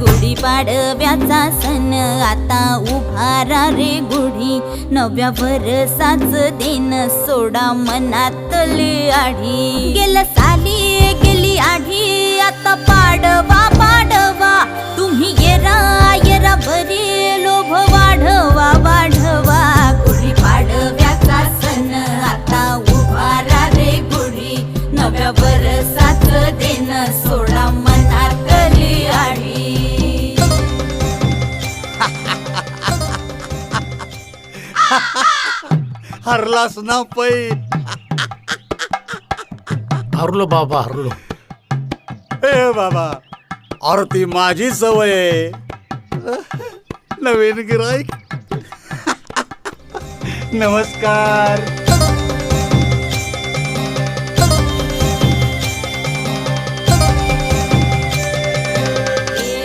गुढी पाडव्याचा सण. आता उभारा रे गुढी नव्या वर्षाच दिन. सोडा मनातली आढी. गेलं साली गेली आढी आता पाडवा पाडवा. तुम्ही येरा येरा बरी लोभ वाढवा वाढवा. गुढी पाडव्याचा सण. आता उभारा रे गुढी नव्या वर्षाच हरलास ना पै. हरलो बाबा हरलो. ए बाबा अरे ती माझी सवय आहे. नवीन गिराईक. नमस्कार.